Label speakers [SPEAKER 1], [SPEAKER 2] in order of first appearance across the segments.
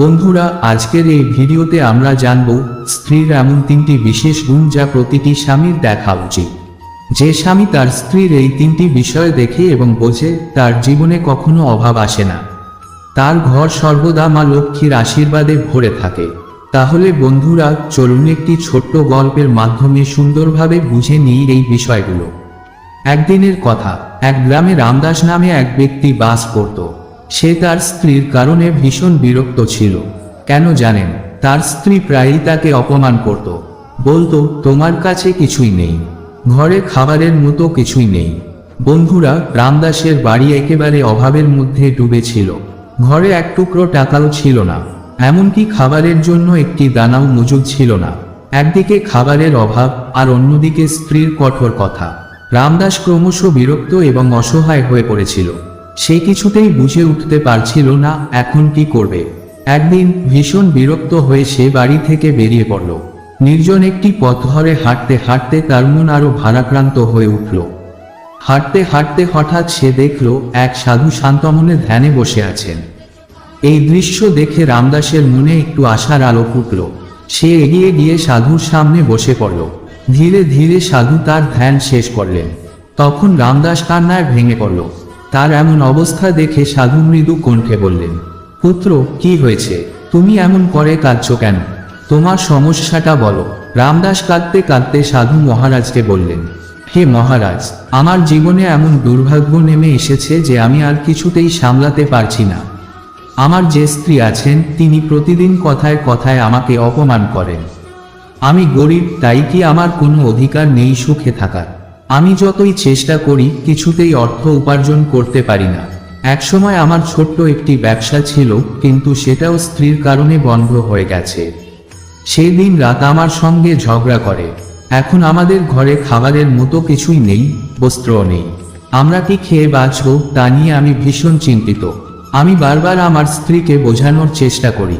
[SPEAKER 1] বন্ধুরা, আজকের এই ভিডিওতে আমরা জানব স্ত্রীর এমন তিনটি বিশেষ গুণ যা প্রতিটি স্বামীর দেখা উচিত। যে স্বামী তার স্ত্রীর এই তিনটি বিষয় দেখে এবং বোঝে, তার জীবনে কখনো অভাব আসে না। তার ঘর সর্বদা মা লক্ষ্মীর আশীর্বাদে ভরে থাকে। তাহলে বন্ধুরা, চলুন একটি ছোট্ট গল্পের মাধ্যমে সুন্দরভাবে বুঝে নিই এই বিষয়গুলো। একদিনের কথা, এক গ্রামে রামদাস নামে এক ব্যক্তি বাস করত। সে তার স্ত্রীর কারণে ভীষণ বিরক্ত ছিল। কেন জানেন, তার স্ত্রী প্রায়ই তাকে অপমান করত। বলতো, তোমার কাছে কিছুই নেই। ঘরে খাবারের মতো কিছুই নেই। বন্ধুরা, রামদাসের বাড়ি একেবারে অভাবের মধ্যে ডুবেছিল। ঘরে এক টুকরো টাকাও ছিল না। এমনকি খাবারের জন্য একটি দানাও মজুদ ছিল না। একদিকে খাবারের অভাব, আর অন্যদিকে স্ত্রীর কঠোর কথা। রামদাস ক্রমশ বিরক্ত এবং অসহায় হয়ে পড়েছিল। সে কিছুতেই বুঝে উঠতে পারছিল না, এখন কি করবে। একদিন ভীষণ বিরক্ত হয়ে সে বাড়ি থেকে বেরিয়ে পড়ল। নির্জন একটি পথ ধরে হাঁটতে হাঁটতে তার মন আরও ভারাক্রান্ত হয়ে উঠল। হাঁটতে হাঁটতে হঠাৎ সে দেখল এক সাধু শান্তমনে ধ্যানে বসে আছেন। এই দৃশ্য দেখে রামদাসের মনে একটু আশার আলো ফুটল। সে এগিয়ে গিয়ে সাধুর সামনে বসে পড়ল। ধীরে ধীরে সাধু তার ধ্যান শেষ করলেন। তখন রামদাস কান্নায় ভেঙে পড়ল। তার এমন অবস্থা দেখে সাধু মৃদু কণ্ঠে বললেন, পুত্র, কি হয়েছে? তুমি এমন করে কাঁদছ কেন? তোমার সমস্যাটা বলো। রামদাস কাঁদতে কাঁদতে সাধু মহারাজকে বললেন, হে মহারাজ, আমার জীবনে এমন দুর্ভাগ্য নেমে এসেছে যে আমি আর কিছুতেই সামলাতে পারছি না। আমার যে স্ত্রী আছেন, তিনি প্রতিদিন কথায় কথায় আমাকে অপমান করেন। আমি গরিব, তাই কি আমার কোনো অধিকার নেই সুখে থাকার? আমি যতই চেষ্টা করি, কিছুতেই অর্থ উপার্জন করতে পারি না। একসময় আমার ছোট্ট একটি ব্যবসা ছিল, কিন্তু সেটাও স্ত্রীর কারণে বন্ধ হয়ে গেছে। সেই দিন রাত আমার সঙ্গে ঝগড়া করে। এখন আমাদের ঘরে খাবারের মতো কিছুই নেই, বস্ত্রও নেই। আমরা কি খেয়ে বাঁচব, তা নিয়ে আমি ভীষণ চিন্তিত। আমি বারবার আমার স্ত্রীকে বোঝানোর চেষ্টা করি।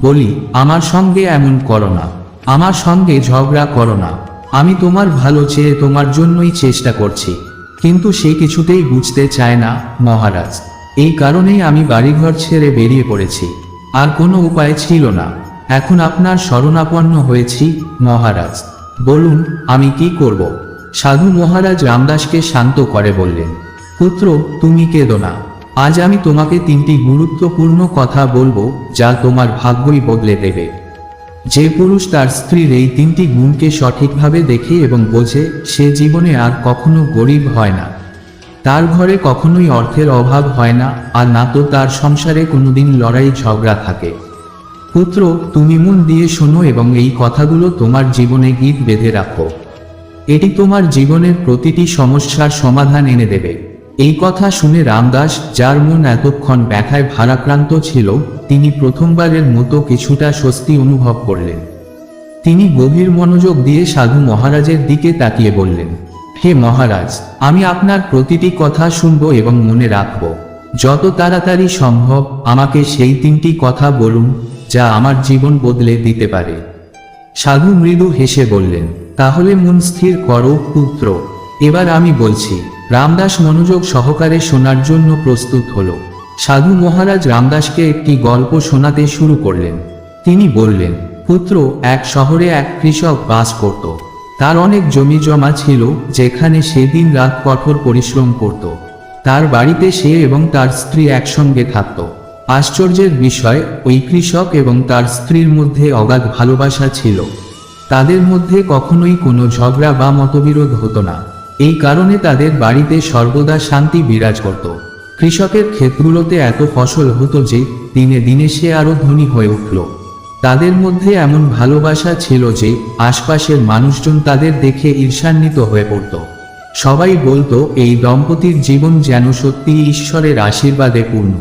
[SPEAKER 1] বলি, আমার সঙ্গে এমন করো না। আমার সঙ্গে ঝগড়া করো না। আমি তোমার ভালো চেয়ে তোমার জন্যই চেষ্টা করছি। কিন্তু সে কিছুতেই বুঝতে চায় না, মহারাজ। এই কারণেই আমি বাড়িঘর ছেড়ে বেরিয়ে পড়েছি। আর কোনো উপায় ছিল না। এখন আপনার শরণাপন্ন হয়েছি, মহারাজ। বলুন, আমি কি করব? সাধু মহারাজ রামদাসকে শান্ত করে বললেন, পুত্র, তুমি কেঁদো না। আজ আমি তোমাকে তিনটি গুরুত্বপূর্ণ কথা বলব, যা তোমার ভাগ্যই বদলে দেবে। যে পুরুষ তার স্ত্রীর এই তিনটি গুণকে সঠিকভাবে দেখে এবং বোঝে, সে জীবনে আর কখনো গরিব হয় না। তার ঘরে কখনোই অর্থের অভাব হয় না, আর না তো তার সংসারে কোনোদিন লড়াই ঝগড়া থাকে। পুত্র, তুমি মন দিয়ে শোনো এবং এই কথাগুলো তোমার জীবনে গীত বেঁধে রাখো। এটি তোমার জীবনের প্রতিটি সমস্যার সমাধান এনে দেবে। এই কথা শুনে রামদাস, যার মন এতক্ষণ ব্যথায় ভারাক্রান্ত ছিল, তিনি প্রথমবারের মতো কিছুটা স্বস্তি অনুভব করলেন। তিনি গভীর মনোযোগ দিয়ে সাধু মহারাজের দিকে তাকিয়ে বললেন, হে মহারাজ, আমি আপনার প্রতিটি কথা শুনব এবং মনে রাখব। যত তাড়াতাড়ি সম্ভব আমাকে সেই তিনটি কথা বলুন, যা আমার জীবন বদলে দিতে পারে। সাধু মৃদু হেসে বললেন, তাহলে মন স্থির করো, পুত্র। এবার আমি বলছি রামদাস মনোযোগ সহকারে শোনার জন্য প্রস্তুত হলো। সাধু মহারাজ রামদাসকে একটি গল্প শোনাতে শুরু করলেন। তিনি বললেন, পুত্র, এক শহরে এক কৃষক বাস করত। তার অনেক জমি জমা ছিল, যেখানে সেদিন রাত কঠোর পরিশ্রম করত। তার বাড়িতে সে এবং তার স্ত্রী একসঙ্গে থাকত। আশ্চর্যের বিষয়, ওই কৃষক এবং তার স্ত্রীর মধ্যে অগাধ ভালোবাসা ছিল। তাদের মধ্যে কখনোই কোনো ঝগড়া বা মতবিরোধ হতো না। এই কারণে তাদের বাড়িতে সর্বদা শান্তি বিরাজ করত। কৃষকের ক্ষেতগুলোতে এত ফসল হতো যে দিনে দিনে সে আরও ধনী হয়ে উঠল। তাদের মধ্যে এমন ভালোবাসা ছিল যে আশপাশের মানুষজন তাদের দেখে ঈর্ষান্বিত হয়ে পড়ত। সবাই বলতো, এই দম্পতির জীবন যেন সত্যি ঈশ্বরের আশীর্বাদে পূর্ণ।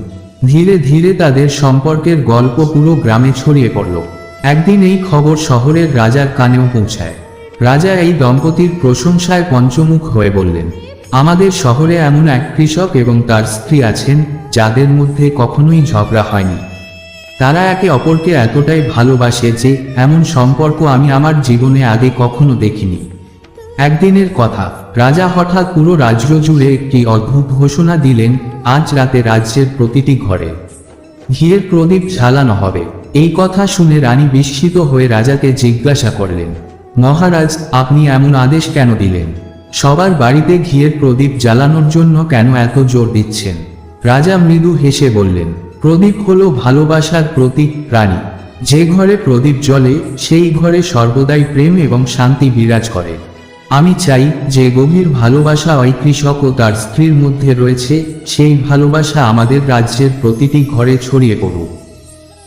[SPEAKER 1] ধীরে ধীরে তাদের সম্পর্কের গল্প পুরো গ্রামে ছড়িয়ে পড়ল। একদিন এই খবর শহরের রাজার কানেও পৌঁছায়। রাজা এই দম্পতির প্রশংসায় পঞ্চমুখ হয়ে বললেন, আমাদের শহরে এমন এক কৃষক এবং তার স্ত্রী আছেন, যাদের মধ্যে কখনোই ঝগড়া হয়নি। তারা একে অপরকে এতটাই ভালোবাসে যে এমন সম্পর্ক আমি আমার জীবনে আগে কখনো দেখিনি। একদিনের কথা, রাজা হঠাৎ পুরো রাজ্য জুড়ে একটি অদ্ভুত ঘোষণা দিলেন, আজ রাতে রাজ্যের প্রতিটি ঘরে ঘিয়ের প্রদীপ ঝালানো হবে। এই কথা শুনে রানী বিস্মিত হয়ে রাজাকে জিজ্ঞাসা করলেন মহারাজ, আপনি এমন আদেশ কেন দিলেন? সবার বাড়িতে ঘিয়ের প্রদীপ জ্বালানোর জন্য কেন এত জোর দিচ্ছেন? রাজা মৃদু হেসে বললেন, প্রদীপ হলো ভালোবাসার প্রতীক রানী যে ঘরে প্রদীপ জ্বলে, সেই ঘরে সর্বদাই প্রেম এবং শান্তি বিরাজ করে। আমি চাই যে গভীর ভালোবাসা ওই কৃষক ও তার স্ত্রীর মধ্যে রয়েছে, সেই ভালোবাসা আমাদের রাজ্যের প্রতিটি ঘরে ছড়িয়ে পড়ুক।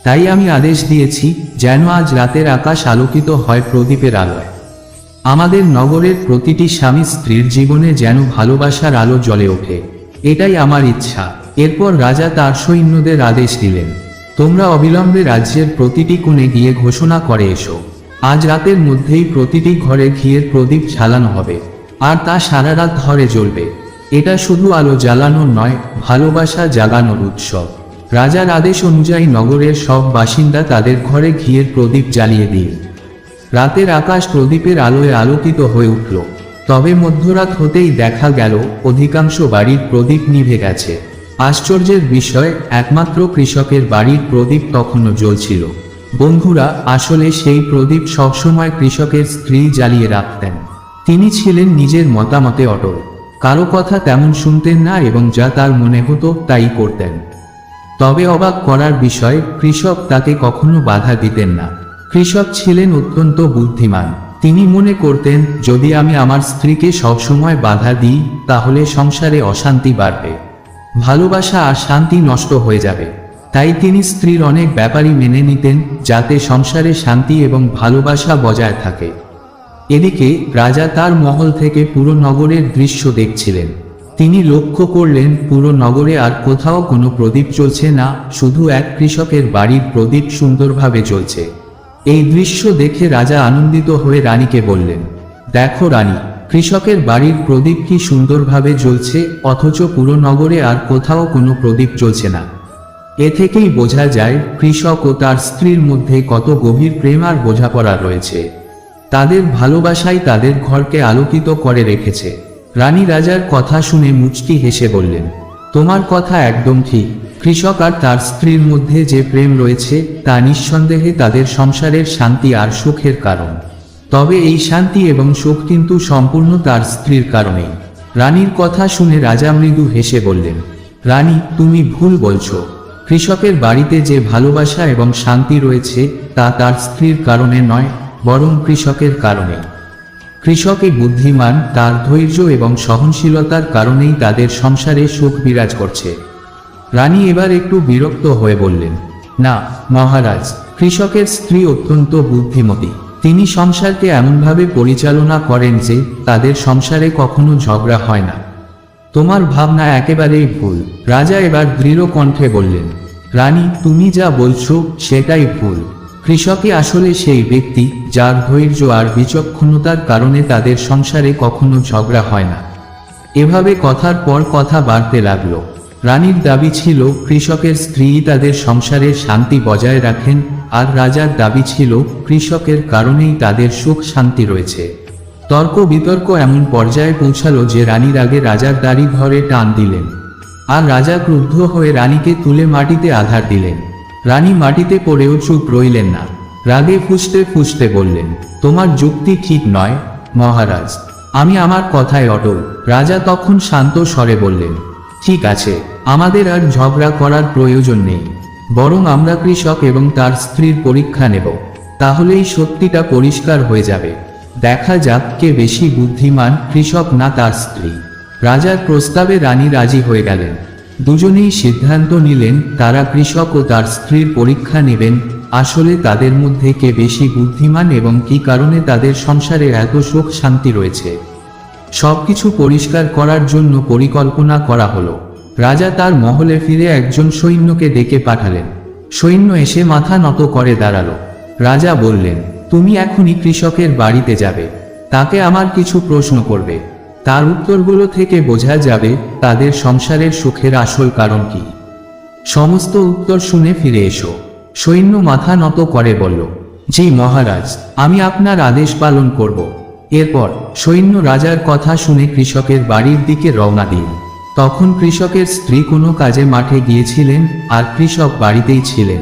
[SPEAKER 1] তাই আমি আদেশ দিয়েছি যেন আজ রাতের আকাশ আলোকিত হয় প্রদীপের আলোয়। আমাদের নগরের প্রতিটি স্বামী স্ত্রীর জীবনে যেন ভালোবাসার আলো জ্বলে ওঠে। এটাই আমার ইচ্ছা। এরপর রাজা তার সৈন্যদের আদেশ দিলেন, তোমরা অবিলম্বে রাজ্যের প্রতিটি কোণে গিয়ে ঘোষণা করে এসো। আজ রাতের মধ্যেই প্রতিটি ঘরে ঘিয়ের প্রদীপ জ্বালানো হবে, আর তা সারা রাত ধরে জ্বলবে। এটা শুধু আলো জ্বালানোর নয়, ভালোবাসা জাগানোর উৎসব। রাজার আদেশ অনুযায়ী নগরের সব বাসিন্দা তাদের ঘরে ঘিয়ের প্রদীপ জ্বালিয়ে দিল রাতের আকাশ প্রদীপের আলোয় আলোকিত হয়ে উঠল। তবে মধ্যরাত হতেই দেখা গেল, অধিকাংশ বাড়ির প্রদীপ নিভে গেছে। আশ্চর্যের বিষয়, একমাত্র কৃষকের বাড়ির প্রদীপ তখনও জ্বলছিল। বন্ধুরা, আসলে সেই প্রদীপ সবসময় কৃষকের স্ত্রী জ্বালিয়ে রাখতেন। তিনি ছিলেন নিজের মতামতে অটল। কারও কথা তেমন শুনতেন না এবং যা তার মনে হতো তাই করতেন। তবে অবাক করার বিষয়, কৃষক তাকে কখনো বাধা দিতেন না। কৃষক ছিলেন অত্যন্ত বুদ্ধিমান। তিনি মনে করতেন, যদি আমি আমার স্ত্রীকে সবসময় বাধা দিই, তাহলে সংসারে অশান্তি বাড়বে। ভালোবাসা আর শান্তি নষ্ট হয়ে যাবে। তাই তিনি স্ত্রীর অনেক ব্যাপারই মেনে নিতেন, যাতে সংসারে শান্তি এবং ভালোবাসা বজায় থাকে। এদিকে রাজা তার মহল থেকে পুরো নগরের দৃশ্য দেখছিলেন। তিনি লক্ষ্য করলেন পুরো নগরে আর কোথাও কোনো প্রদীপ চলছে না, শুধু এক কৃষকের বাড়ির প্রদীপ সুন্দরভাবে জ্বলছে। এই দৃশ্য দেখে রাজা আনন্দিত হয়ে রানীকে বললেন, দেখো রানী, কৃষকের বাড়ির প্রদীপ কি সুন্দরভাবে জ্বলছে, অথচ পুরো নগরে আর কোথাও কোনো প্রদীপ জ্বলছে না। এ থেকেই বোঝা যায়, কৃষক ও তার স্ত্রীর মধ্যে কত গভীর প্রেম আর বোঝাপড়া রয়েছে। তাদের ভালোবাসাই তাদের ঘরকে আলোকিত করে রেখেছে। রানী রাজার কথা শুনে মুচকি হেসে বললেন, তোমার কথা একদম ঠিক। কৃষক আর তার স্ত্রীর মধ্যে যে প্রেম রয়েছে, তা নিঃসন্দেহে তাদের সংসারের শান্তি আর সুখের কারণ। তবে এই শান্তি এবং সুখ কিন্তু সম্পূর্ণ তার স্ত্রীর কারণেই। রানীর কথা শুনে রাজা মৃদু হেসে বললেন, রানী, তুমি ভুল বলছো। কৃষকের বাড়িতে যে ভালোবাসা এবং শান্তি রয়েছে, তা তার স্ত্রীর কারণে নয়, বরং কৃষকের কারণে। কৃষকই বুদ্ধিমান, তার ধৈর্য এবং সহনশীলতার কারণেই তাদের সংসারে সুখ বিরাজ করছে। রানী এবার একটু বিরক্ত হয়ে বললেন, না, মহারাজ, কৃষকের স্ত্রী অত্যন্ত বুদ্ধিমতী। তিনি সংসারকে এমনভাবে পরিচালনা করেন যে তাদের সংসারে কখনো ঝগড়া হয় না। তোমার ভাবনা একেবারেই ভুল। রাজা এবার দৃঢ় কণ্ঠে বললেন, রানী, তুমি যা বলছো সেটাই ভুল। কৃষকই আসলে সেই ব্যক্তি যার ধৈর্য আর বিচক্ষণতার কারণে তাদের সংসারে কখনো ঝগড়া হয় না। এভাবে কথার পর কথা বাড়তে লাগল। রানীর দাবি ছিল, কৃষকের স্ত্রী তাদের সংসারে শান্তি বজায় রাখেন আর রাজার দাবি ছিল, কৃষকের কারণেই তাদের সুখ শান্তি রয়েছে। তর্ক বিতর্ক এমন পর্যায়ে পৌঁছালো যে রানীর আগে রাজার দাড়ি ঘরে টান দিলেন। আর রাজা ক্রুদ্ধ হয়ে রানীকে তুলে মাটিতে আধার দিলেন। রানী মাটিতে পড়েও চুপ রইলেন না। রাগে ফুসতে ফুসতে বললেন, তোমার যুক্তি ঠিক নয়, মহারাজ। আমি আমার কথায় অটল। রাজা তখন শান্ত স্বরে বললেন, ঠিক আছে, আমাদের আর ঝগড়া করার প্রয়োজন নেই। বরং আমরা কৃষক এবং তার স্ত্রীর পরীক্ষা নেব। তাহলেই সত্যিটা পরিষ্কার হয়ে যাবে। দেখা যাক কে বেশি বুদ্ধিমান কৃষক না তার স্ত্রী। রাজার প্রস্তাবে রানী রাজি হয়ে গেলেন। দুজনেই সিদ্ধান্ত নিলেন, তারা কৃষক ও তার স্ত্রীর পরীক্ষা নেবেন, আসলে তাদের মধ্যে কে বেশি বুদ্ধিমান এবং কি কারণে তাদের সংসারে এত সুখ শান্তি রয়েছে। সবকিছু পরিষ্কার করার জন্য পরিকল্পনা করা হলো। রাজা তার মহলে ফিরে একজন সৈন্যকে ডেকে পাঠালেন। সৈন্য এসে মাথা নত করে দাঁড়াল। রাজা বললেন, তুমি এখনই কৃষকের বাড়িতে যাবে। তাকে আমার কিছু প্রশ্ন করবে। তার উত্তরগুলো থেকে বোঝা যাবে তাদের সংসারের সুখের আসল কারণ কি। সমস্ত উত্তর শুনে ফিরে এসো। সৈন্য মাথা নত করে বলল, জি মহারাজ, আমি আপনার আদেশ পালন করব। এরপর সৈন্য রাজার কথা শুনে কৃষকের বাড়ির দিকে রওনা দিন। তখন কৃষকের স্ত্রী কোনো কাজে মাঠে গিয়েছিলেন আর কৃষক বাড়িতেই ছিলেন।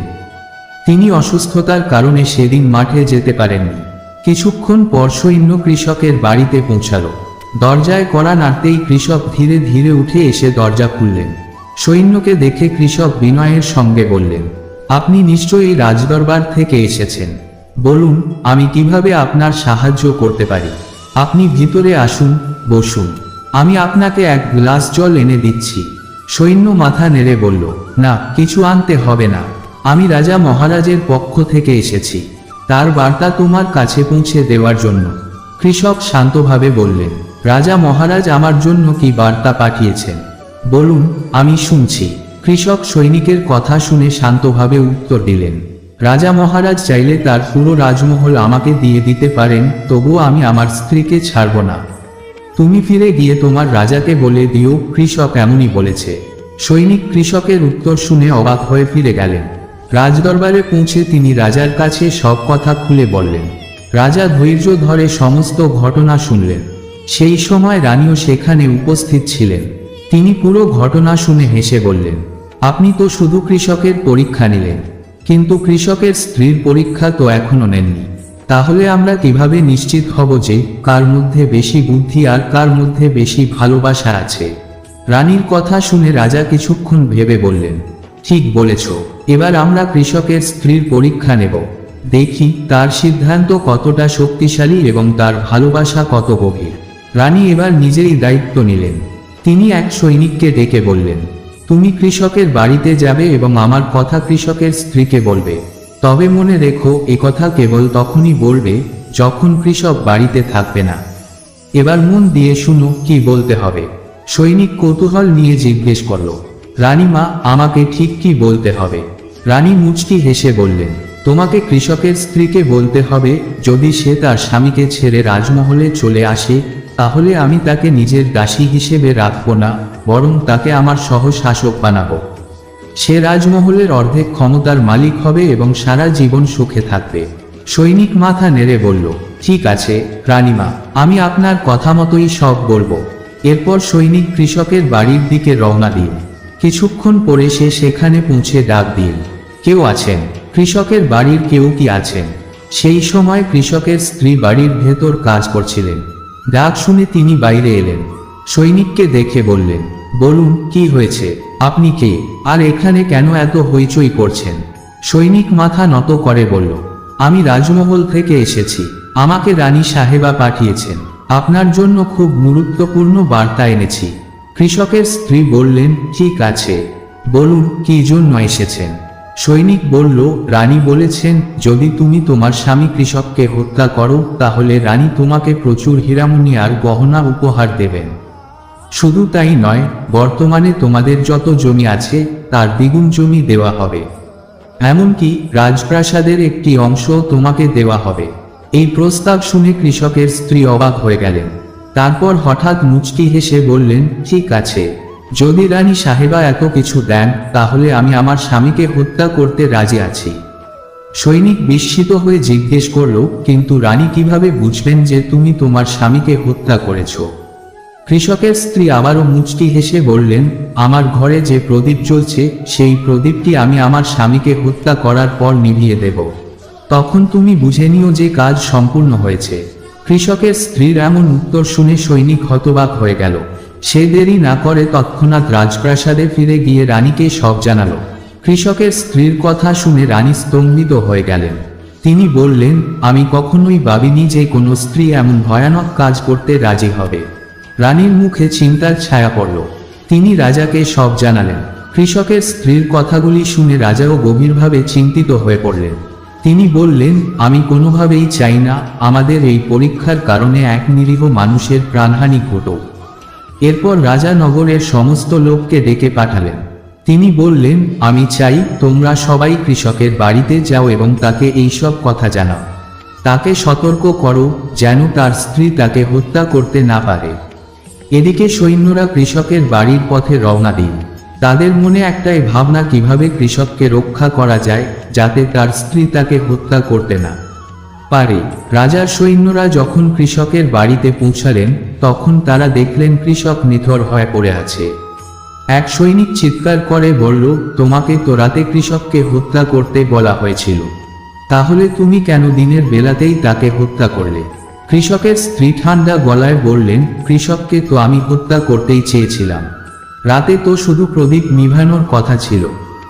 [SPEAKER 1] তিনি অসুস্থতার কারণে সেদিন মাঠে যেতে পারেননি। কিছুক্ষণ পর সৈন্য কৃষকের বাড়িতে পৌঁছালো। দরজায় কড়া নাড়তেই কৃষক ধীরে ধীরে উঠে এসে দরজা খুললেন। সৈন্যকে দেখে কৃষক বিনয়ের সঙ্গে বললেন, আপনি নিশ্চয়ই রাজদরবার থেকে এসেছেন। বলুন, আমি কীভাবে আপনার সাহায্য করতে পারি? আপনি ভিতরে আসুন, বসুন। আমি আপনাকে এক গ্লাস জল এনে দিচ্ছি। সৈন্য মাথা নেড়ে বলল, না, কিছু আনতে হবে না। আমি রাজা মহারাজের পক্ষ থেকে এসেছি। তার বার্তা তোমার কাছে পৌঁছে দেওয়ার জন্য। কৃষক শান্তভাবে বললেন রাজা মহারাজ আমার জন্য কি বার্তা পাঠিয়েছেন? বলুন, আমি শুনছি। কৃষক সৈনিকের কথা শুনে শান্তভাবে উত্তর দিলেন, রাজা মহারাজ চাইলে তার পুরো রাজমহল আমাকে দিয়ে দিতে পারেন, তবুও আমি আমার স্ত্রীকে ছাড়ব না। তুমি ফিরে গিয়ে তোমার রাজাকে বলে দিও, কৃষক এমনই বলেছে। সৈনিক কৃষকের উত্তর শুনে অবাক হয়ে ফিরে গেলেন। রাজদরবারে পৌঁছে তিনি রাজার কাছে সব কথা খুলে বললেন। রাজা ধৈর্য ধরে সমস্ত ঘটনা শুনলেন। সেই সময় রানীও সেখানে উপস্থিত ছিলেন। তিনি পুরো ঘটনা শুনে হেসে বললেন, আপনি তো শুধু কৃষকের পরীক্ষা নিলেন, কিন্তু কৃষকের স্ত্রীর পরীক্ষা তো এখনও নেননি। তাহলে আমরা কীভাবে নিশ্চিত হব যে কার মধ্যে বেশি বুদ্ধি আর কার মধ্যে বেশি ভালোবাসা আছে? রানীর কথা শুনে রাজা কিছুক্ষণ ভেবে বললেন, ঠিক বলেছ, এবার আমরা কৃষকের স্ত্রীর পরীক্ষা নেব। দেখি তার সিদ্ধান্ত কতটা শক্তিশালী এবং তার ভালোবাসা কত গভীর। রানী এবার নিজেই দায়িত্ব নিলেন। তিনি এক সৈনিককে ডেকে বললেন, তুমি কৃষকের বাড়িতে যাবে এবং আমার কথা কৃষকের স্ত্রীকে বলবে। তবে মনে রেখো কথা কেবল তখনই বলবে যখন কৃষক বাড়িতে থাকবে না। এবার মন দিয়ে শুনো কি বলতে হবে। সৈনিক কৌতূহল নিয়ে জিজ্ঞেস করল রানীমা আমাকে ঠিক কি বলতে হবে? রানী মুচকি হেসে বললেন, তোমাকে কৃষকের স্ত্রীকে বলতে হবে যদি সে তার স্বামীকে ছেড়ে রাজমহলে চলে আসে তাহলে আমি তাকে নিজের দাসী হিসেবে রাখব না, বরং তাকে আমার সহশাসক বানাবো। সে রাজমহলের অর্ধেক ক্ষমতার মালিক হবে এবং সারা জীবন সুখে থাকবে। সৈনিক মাথা নেড়ে বলল, ঠিক আছে, রানীমা, আমি আপনার কথা মতোই সব বলব। এরপর সৈনিক কৃষকের বাড়ির দিকে রওনা দিন। কিছুক্ষণ পরে সে সেখানে পৌঁছে ডাক দিন, কেউ আছেন? কৃষকের বাড়ির কেউ কি আছেন? সেই সময় কৃষকের স্ত্রী বাড়ির ভেতর কাজ করছিলেন। ডাক শুনে তিনি বাইরে এলেন। সৈনিককে দেখে বললেন, বলুন, কি হয়েছে? আপনি কে? আর এখানে কেন এত হইচই করছেন? সৈনিক মাথা নত করে বলল, আমি রাজমহল থেকে এসেছি। আমাকে রানী সাহেবা পাঠিয়েছেন। আপনার জন্য খুব গুরুত্বপূর্ণ বার্তা এনেছি। কৃষকের স্ত্রী বললেন, ঠিক আছে। বলুন, কি জন্য এসেছেন? সৈনিক বলল, রানী বলেছেন, যদি তুমি তোমার স্বামী কৃষককে হত্যা করো, তাহলে রানী তোমাকে প্রচুর হীরামণি আর গহনা উপহার দেবেন। শুধু তাই নয়, বর্তমানে তোমাদের যত জমি আছে, তার দ্বিগুণ জমি দেওয়া হবে। এমনকি রাজপ্রাসাদের একটি অংশ তোমাকে দেওয়া হবে। এই প্রস্তাব শুনে কৃষকের স্ত্রী অবাক হয়ে গেলেন। তারপর হঠাৎ মুচকি হেসে বললেন, ঠিক আছে। যদি রানী সাহেবা এত কিছু দেন, তাহলে আমি আমার স্বামীকে হত্যা করতে রাজি আছি। সৈনিক বিস্মিত হয়ে জিজ্ঞেস করল, কিন্তু রানী কীভাবে বুঝবেন যে তুমি তোমার স্বামীকে হত্যা করেছ? কৃষকের স্ত্রী আবারও মুচকি হেসে বললেন, আমার ঘরে যে প্রদীপ জ্বলছে, সেই প্রদীপটি আমি আমার স্বামীকে হত্যা করার পর নিভিয়ে দেব। তখন তুমি বুঝে নিও যে কাজ সম্পূর্ণ হয়েছে। কৃষকের স্ত্রীর এমন উত্তর শুনে সৈনিক হতবাক হয়ে গেল। সে দেরি না করে তৎক্ষণাৎ রাজপ্রাসাদে ফিরে গিয়ে রানীকে সব জানালো। কৃষকের স্ত্রীর কথা শুনে রানী স্তম্ভিত হয়ে গেলেন। তিনি বললেন, আমি কখনোই ভাবিনি যে কোনো স্ত্রী এমন ভয়ানক কাজ করতে রাজি হবে। রানীর মুখে চিন্তার ছায়া পড়ল। তিনি রাজাকে সব জানালেন। কৃষকের স্ত্রীর কথাগুলি শুনে রাজাও গভীরভাবে চিন্তিত হয়ে পড়লেন। তিনি বললেন, আমি কোনোভাবেই চাই না, আমাদের এই পরীক্ষার কারণে এক নিরীহ মানুষের প্রাণহানি ঘটুক। এরপর রাজা নগরের সমস্ত লোককে ডেকে পাঠালেন। তিনি বললেন, আমি চাই তোমরা সবাই কৃষকের বাড়িতে যাও এবং তাকে এইসব কথা জানাও। তাকে সতর্ক করো যেন তার স্ত্রী তাকে হত্যা করতে না পারে। এদিকে সৈন্যরা কৃষকের বাড়ির পথে রওনা দিন তাদের মনে একটাই ভাবনা, কীভাবে কৃষককে রক্ষা করা যায় যাতে তার স্ত্রী তাকে হত্যা করতে না পারে। রাজার সৈন্যরা যখন কৃষকের বাড়িতে পৌঁছালেন, তখন তারা দেখলেন কৃষক নিথর হয়ে পড়ে আছে। এক সৈনিক চিৎকার করে বলল, তোমাকে তো রাতে কৃষককে হত্যা করতে বলা হয়েছিল। তাহলে তুমি কেন দিনের বেলাতেই তাকে হত্যা করলে? কৃষকের স্ত্রী ঠান্ডা গলায় বললেন, কৃষককে তো আমি হত্যা করতেই চেয়েছিলাম। রাতে তো শুধু প্রদীপ নিভানোর কথা ছিল।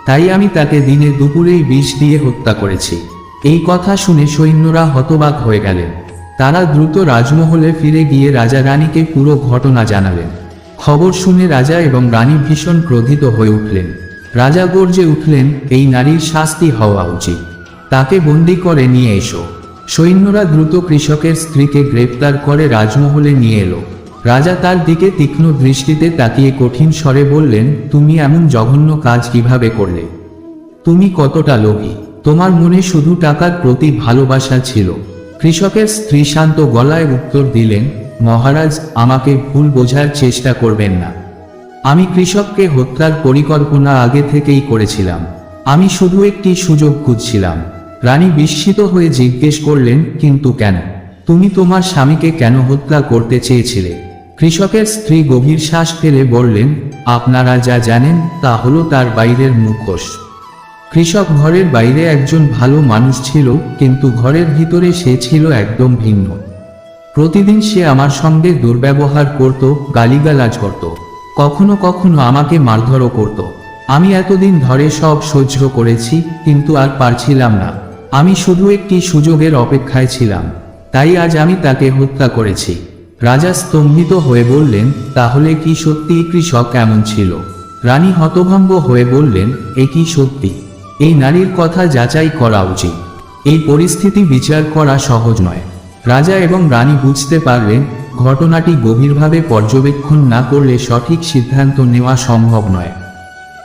[SPEAKER 1] তাই আমি তাকে দিনে দুপুরেই বিষ দিয়ে হত্যা করেছি। এই কথা শুনে সৈন্যরা হতবাক হয়ে গেলেন তারা দ্রুত রাজমহলে ফিরে গিয়ে রাজা রানীকে পুরো ঘটনা জানালেন। খবর শুনে রাজা এবং রানী ভীষণ ক্রোধিত হয়ে উঠলেন। রাজা গর্জে উঠলেন, এই নারীর শাস্তি হওয়া উচিত। তাকে বন্দি করে নিয়ে এসো। সৈন্যরা দ্রুত কৃষকের স্ত্রীকে গ্রেপ্তার করে রাজমহলে নিয়ে এলো। রাজা তার দিকে তীক্ষ্ণ দৃষ্টিতে তাকিয়ে কঠিন স্বরে বললেন, তুমি এমন জঘন্য কাজ কীভাবে করলে? তুমি কতটা লোভী? তোমার মনে শুধু টাকার প্রতি ভালোবাসা ছিল। কৃষকের স্ত্রী শান্ত গলায় উত্তর দিলেন, মহারাজ, আমাকে ভুল বোঝার চেষ্টা করবেন না। আমি কৃষককে হত্যার পরিকল্পনা আগে থেকেই করেছিলাম। আমি শুধু একটি সুযোগ খুঁজছিলাম। রানী বিস্মিত হয়ে জিজ্ঞেস করলেন, কিন্তু কেন? তুমি তোমার স্বামীকে কেন হত্যা করতে চেয়েছিলে? কৃষকের স্ত্রী গভীর শ্বাস ফেলে বললেন, আপনারা যা জানেন তা হলো তার বাইরের মুখোশ। কৃষক ঘরের বাইরে একজন ভালো মানুষ ছিল, কিন্তু ঘরের ভিতরে সে ছিল একদম ভিন্ন। প্রতিদিন সে আমার সঙ্গে দুর্ব্যবহার করত, গালিগালাজ করত। কখনো কখনো আমাকে মারধরও করত। আমি এতদিন ধরে সব সহ্য করেছি, কিন্তু আর পারছিলাম না। আমি শুধু একটি সুযোগের অপেক্ষায় ছিলাম। তাই আজ আমি তাকে হত্যা করেছি। রাজা স্তম্ভিত হয়ে বললেন, তাহলে কি সত্যি কৃষক এমন ছিল? রানী হতভম্ব হয়ে বললেন, এ কি সত্যি? এই নারীর কথা যাচাই করা উচিত। এই পরিস্থিতি বিচার করা সহজ নয়। রাজা এবং রানী বুঝতে পারলেন, ঘটনাটি গভীরভাবে পর্যবেক্ষণ না করলে সঠিক সিদ্ধান্ত নেওয়া সম্ভব নয়।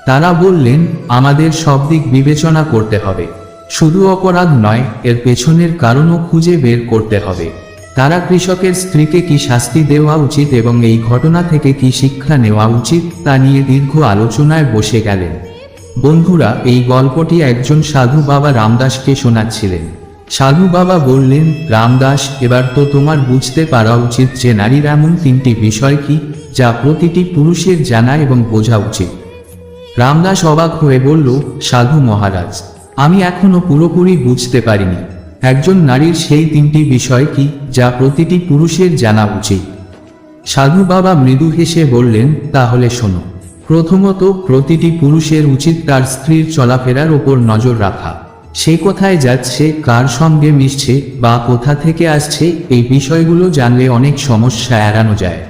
[SPEAKER 1] তারা বললেন, আমাদের সব দিক বিবেচনা করতে হবে। শুধু অপরাধ নয়, এর পেছনের কারণও খুঁজে বের করতে হবে। তারা কৃষকের স্ত্রীকে কি শাস্তি দেওয়া উচিত এবং এই ঘটনা থেকে কি শিক্ষা নেওয়া উচিত তা নিয়ে দীর্ঘ আলোচনায় বসে গেলেন। বন্ধুরা, এই গল্পটি একজন সাধু বাবা রামদাসকে শোনাচ্ছিলেন। সাধু বাবা বললেন, রামদাস, এবার তো তোমার বুঝতে পারা উচিত যে নারীর এমন তিনটি বিষয় কি, যা প্রতিটি পুরুষের জানা এবং বোঝা উচিত। রামদাস অবাক হয়ে বলল, সাধু মহারাজ, আমি এখনও পুরোপুরি বুঝতে পারিনি। একজন নারীর সেই তিনটি বিষয় কি, যা প্রতিটি পুরুষের জানা উচিত? সাধু বাবা মৃদু হেসে বললেন, তাহলে শোনো প্রথমত প্রতিটি পুরুষের উচিত তার স্ত্রীর চলাফেরার ওপর নজর রাখা। সে কোথায় যাচ্ছে, কার সঙ্গে মিশছে বা কোথা থেকে আসছে, এই বিষয়গুলো জানলে অনেক সমস্যা এড়ানো যায়।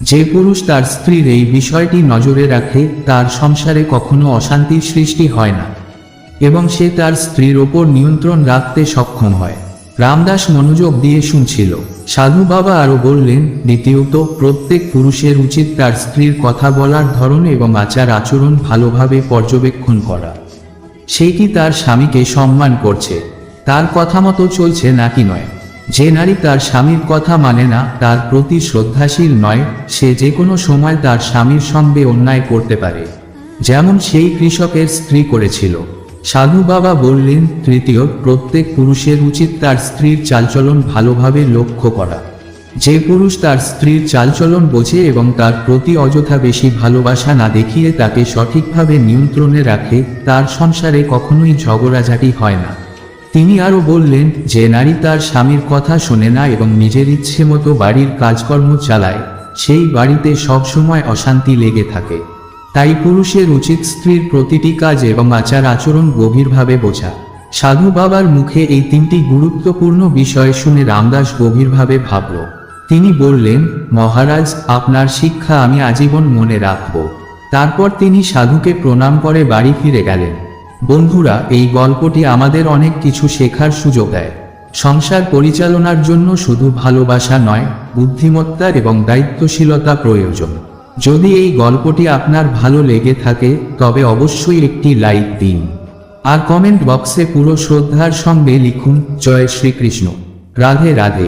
[SPEAKER 1] যে পুরুষ তার স্ত্রীর এই বিষয়টি নজরে রাখে, তার সংসারে কখনো অশান্তির সৃষ্টি হয় না এবং সে তার স্ত্রীর ওপর নিয়ন্ত্রণ রাখতে সক্ষম হয়। রামদাস মনোযোগ দিয়ে শুনছিল। সাধু বাবা আরও বললেন, দ্বিতীয়ত, প্রত্যেক পুরুষের উচিত তার স্ত্রীর কথা বলার ধরন এবং আচার আচরণ ভালোভাবে পর্যবেক্ষণ করা। সে কি তার স্বামীকে সম্মান করছে। তার কথা মতো চলছে নাকি নয়। যে নারী তার স্বামীর কথা মানে না, তার প্রতি শ্রদ্ধাশীল নয়, সে যে কোনো সময় তার স্বামীর সঙ্গে অন্যায় করতে পারে। যেমন সেই কৃষকের স্ত্রী করেছিল। সাধু বাবা বললেন, তৃতীয়, প্রত্যেক পুরুষের উচিত তার স্ত্রীর চালচলন ভালোভাবে লক্ষ্য করা। যে পুরুষ তার স্ত্রীর চালচলন বোঝে এবং তার প্রতি অযথা বেশি ভালোবাসা না দেখিয়ে তাকে সঠিকভাবে নিয়ন্ত্রণে রাখে, তার সংসারে কখনোই ঝগড়াঝাটি হয় না। তিনি আরও বললেন, যে নারী তার স্বামীর কথা শোনে না এবং নিজের ইচ্ছে মতো বাড়ির কাজকর্ম চালায়, সেই বাড়িতে সবসময় অশান্তি লেগে থাকে। তাই পুরুষের উচিত স্ত্রীর প্রতিটি কাজ এবং আচার আচরণ গভীরভাবে বোঝা। সাধু বাবার মুখে এই তিনটি গুরুত্বপূর্ণ বিষয় শুনে রামদাস গভীরভাবে ভাবল। তিনি বললেন, মহারাজ, আপনার শিক্ষা আমি আজীবন মনে রাখব। তারপর তিনি সাধুকে প্রণাম করে বাড়ি ফিরে গেলেন। বন্ধুরা, এই গল্পটি আমাদের অনেক কিছু শেখার সুযোগ দেয়। সংসার পরিচালনার জন্য শুধু ভালোবাসা নয় বুদ্ধিমত্তা এবং দায়িত্বশীলতা প্রয়োজন। যদি এই গল্পটি আপনার ভালো লেগে থাকে, তবে অবশ্যই একটি লাইক দিন। আর কমেন্ট বক্সে পুরো শ্রদ্ধার সঙ্গে লিখুন, জয় শ্রীকৃষ্ণ। রাধে রাধে।